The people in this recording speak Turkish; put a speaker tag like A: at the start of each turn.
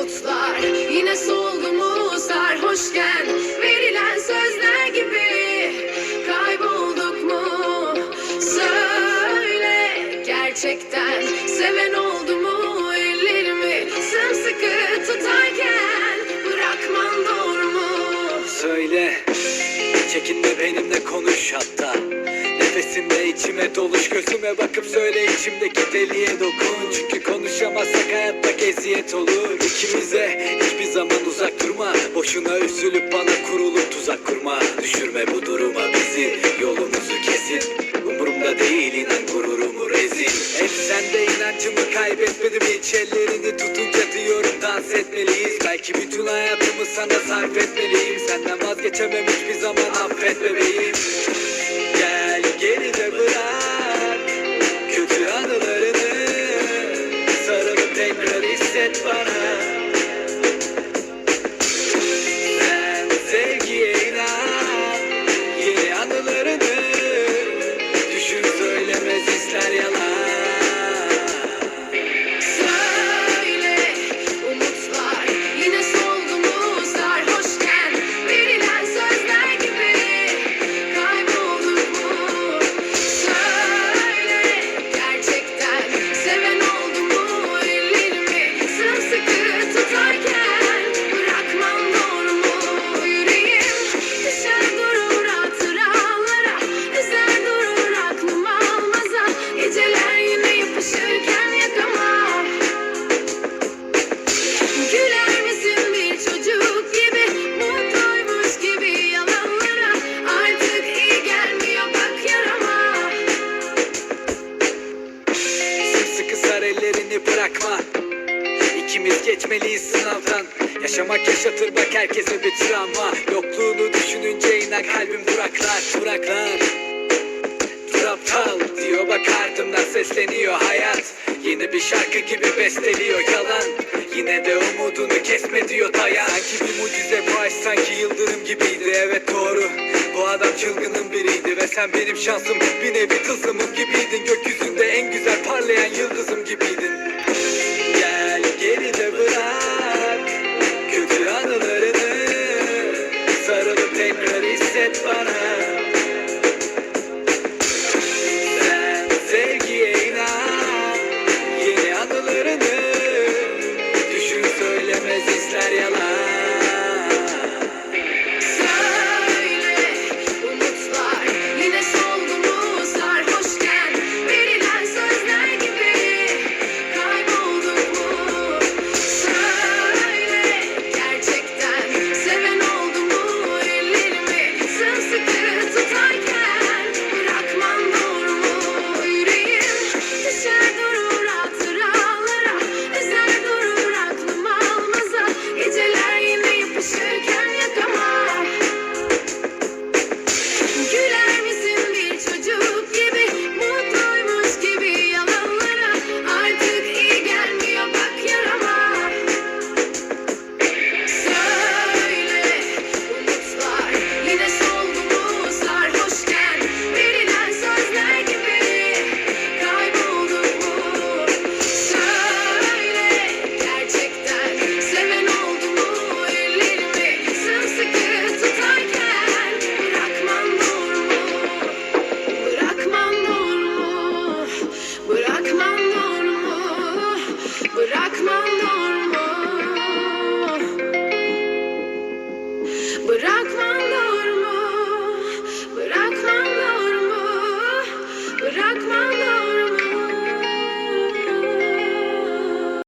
A: umutlar Yine soldu mu sarhoşken Verilen sözler gibi Kaybolduk mu? Söyle gerçekten Seven oldu mu ellerimi Sımsıkı tutarken Bırakman doğru mu?
B: Söyle Çekinme benimle konuş hatta Nefesimde içime doluş Gözüme bakıp söyle içimdeki deliye dokun. Çünkü konuşamazsak hayatta eziyet olur. İkimize hiçbir zaman uzak durma. Boşuna üzülüp bana kurulup tuzak kurma. Düşürme bu duruma bizi Yolumuzu kesin. Umurumda değil inan gururumu rezil. Hep sende inancımı kaybetmedim hiç Ellerini tutunca diyorum dans etmeliyiz. Belki bütün hayatımı sana sarf etmeliyim. Senden vazgeçemem hiçbir zaman affet bebeğim. Gel hisset bana İkimiz geçmeliyiz sınavdan. Yaşamak yaşatır bak herkese bir travma. Yokluğunu düşününce inan kalbim duraklar Duraklar. Dur aptal diyor bak ardımdan sesleniyor hayat. Yeni bir şarkı gibi besteliyor yalan. Yine de umudunu kesme diyor dayan. Sanki bir mucize bu aşk sanki yıldırım gibiydi. Evet doğru. Bu adam çılgının biriydi Ve sen benim şansım. Bir nevi tılsımım gibiydin. Gökyüzünde en güzel parlayan yıldızım gibiydin geride bırak Kötü anılarını Sarılıp tekrar hisset bana.